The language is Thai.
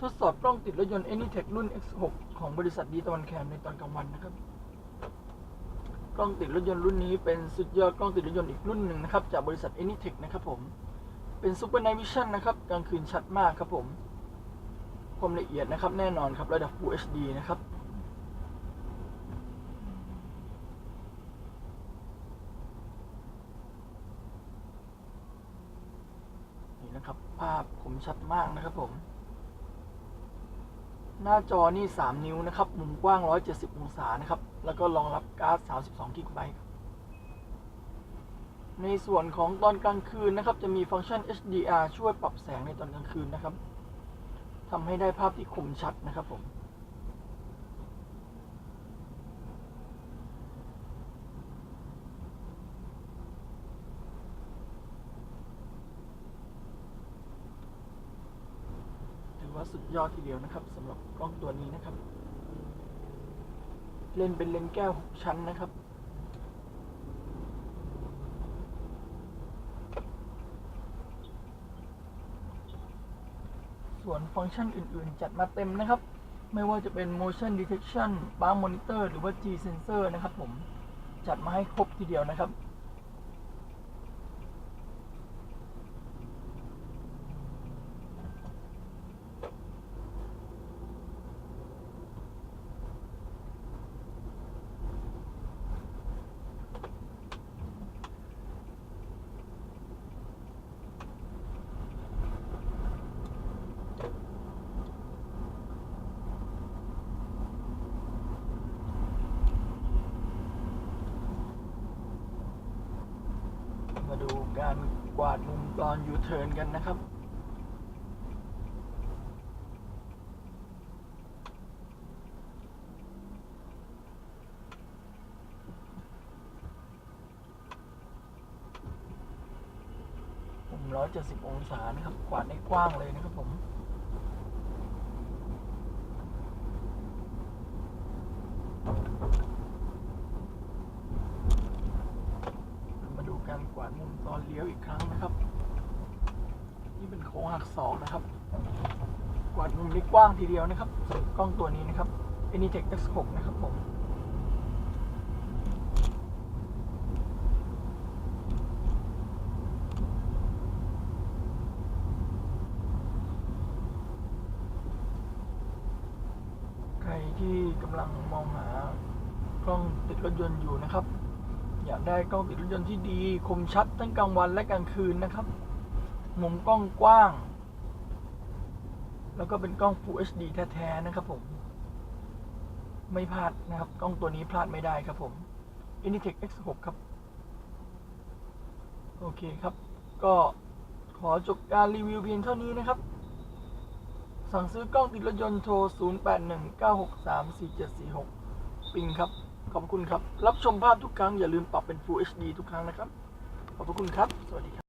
ทดสอบกล้องติดรถยนต์ Anytech รุ่น X6 ของบริษัทดีตะวันแคมในตอนกลางวันนะครับ กล้องติดรถยนต์รุ่นนี้เป็นสุดยอดกล้องติดรถยนต์อีกรุ่นหนึ่งนะครับ จากบริษัท Anytech นะครับผม เป็น Super Night Vision นะครับ กลางคืนชัดมากครับผม ความละเอียดนะครับ แน่นอนครับ ระดับ Full HD นะครับนี่นะครับ ภาพคมชัดมากนะครับผม หน้าจอนี่ 3 นิ้วนะครับ มุมกว้าง 170 องศานะครับ แล้วก็รองรับการ์ด 32กิกะไบต์ในส่วนของตอนกลางคืนนะครับ จะมีฟังก์ชัน HDR ช่วยปรับแสงในตอนกลางคืนนะครับทำให้ได้ภาพที่คมชัดนะครับผม ว่าสุดยอดทีเดียวนะครับสำหรับกล้องตัวนี้นะครับ เลนเป็นเลนแก้ว6ชั้นนะครับส่วนฟังก์ชันอื่นๆ จัดมาเต็มนะครับ ไม่ว่าจะเป็น motion detection bar monitor หรือว่า G sensor นะครับผม จัดมาให้ครบทีเดียวนะครับ มาดู การกวาดมุมตอนยูเทิร์นกันนะครับมุม170องศานะครับ กวาดได้กว้างเลยนะครับผม มาดูกามุมตอนเลี้ยวอีกครั้งนะครับ นี่เป็นโค้งหักศอกนะครับ กวาดมุมได้กว้างทีเดียวนะครับสำหรับกล้องตัวนี้นะครับ Anytech X6 นะครับผมใครที่กำลังมองหากล้องติดรถยนต์อยู่นะครับ อยากได้กล้องติดรถยนต์ที่ดีคมชัดทั้งกลางวันและกลางคืนนะครับ มุมกล้องกว้าง แล้วก็เป็นกล้อง Full HD แท้ๆนะครับผม ไม่พลาดนะครับ กล้องตัวนี้พลาดไม่ได้ครับผม Initech X6 ครับ โอเคครับ ก็ขอจบการรีวิวเพียงเท่านี้นะครับ สั่งซื้อกล้องติดรถยนต์โทร 0819634746 ปิงครับ ขอบคุณครับ รับชมภาพทุกครั้งอย่าลืมปรับเป็น Full HD ทุกครั้งนะครับ ขอบคุณครับ สวัสดีครับ